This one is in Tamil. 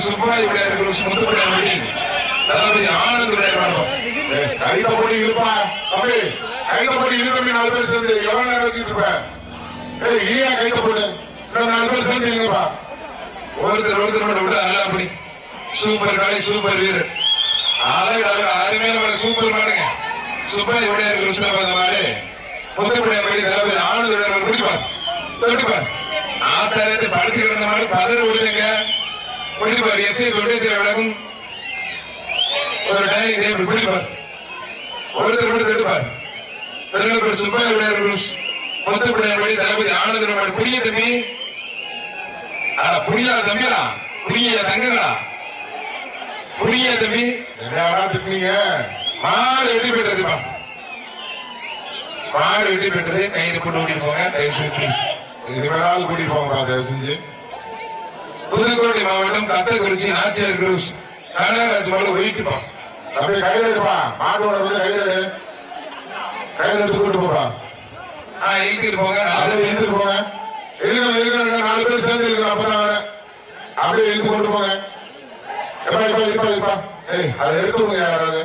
பெருநகர் சுப்பாய் விளையாடு குரூஸ் முத்துப்படையார் வெடி தளபதி ஆனந்த் மண்டபம் ஏய், கைத்த போடி இழுப்பா. தம்பி கைத்த போடி இழு தம்பி நாலு பேர் சேர்ந்து. எவ்வளவு நேரம் வச்சுட்டு இருப்ப? ஏய் இல்லையா கைத்த போடு நாலு பேர் சேர்ந்து இல்லைங்கப்பா ஒருத்தர் ஒருத்தர் விட்டா நல்லா அப்படி. சூப்பர் காளி சூப்பர் வீரர். அழகு அருமையான மாடு சூப்பர் மாடுங்க சுப்பாய் விளையாடு குரூஸ் அந்த மாடு முத்துப்படையார் வெடி தளபதி ஆனந்த் விளையாடு பிடிப்பார் தொட்டுப்பார். ஆத்தாரத்தை படுத்து கிடந்த மாடு பதற விடுதுங்க பிடிப்பார் எஸ்ஐ சொட்டேச்சர் விளக்கும் ஒரு டைனிங் டேபிள் பிடிப்பார் ஒருத்தர் மட்டும் தட்டுப்பார் திருநெல்வேலி சுப்பாய் விளையாடு முத்துப்படையார் வெடி தளபதி ஆனந்த் விளையாடு புரிய தம்பி. அட புரியா தம்பிடா. புரிய தங்கங்களா புரிய தம்பி. என்னடா திட்டினீங்க? மாடு வெட்டி பெற்றதுப்பா மாடு வெட்டி பெற்றது. கயிறு போட்டு ஓடிட்டு போங்க. தயவு செய்து ப்ளீஸ் இனிமேலாவது கூட்டிட்டு போங்கப்பா தயவு செஞ்சு. புதுக்கோட்டை மாவட்டம் கத்தக்குறிச்சி நாச்சியார் குரூஸ். கனகராஜ் மாடு ஒயிட்டுப்பா தம்பி கயிறு எடுப்பா. மாட்டோட வந்து கயிறு எடு. கயிறு எடுத்து கூட்டு போப்பா. ஆ இழுத்துட்டு போங்க. அப்படியே இழுத்துட்டு போங்க. இழுக்கணும் இழுக்கணும். நாலு பேர் சேர்ந்து இழுக்கணும். அப்பதான் வேற அப்படியே இழுத்து கொண்டு போங்க. எப்பா இப்ப இருப்பா இருப்பா. ஏய் அதை எடுத்து விடுங்க யாராவது.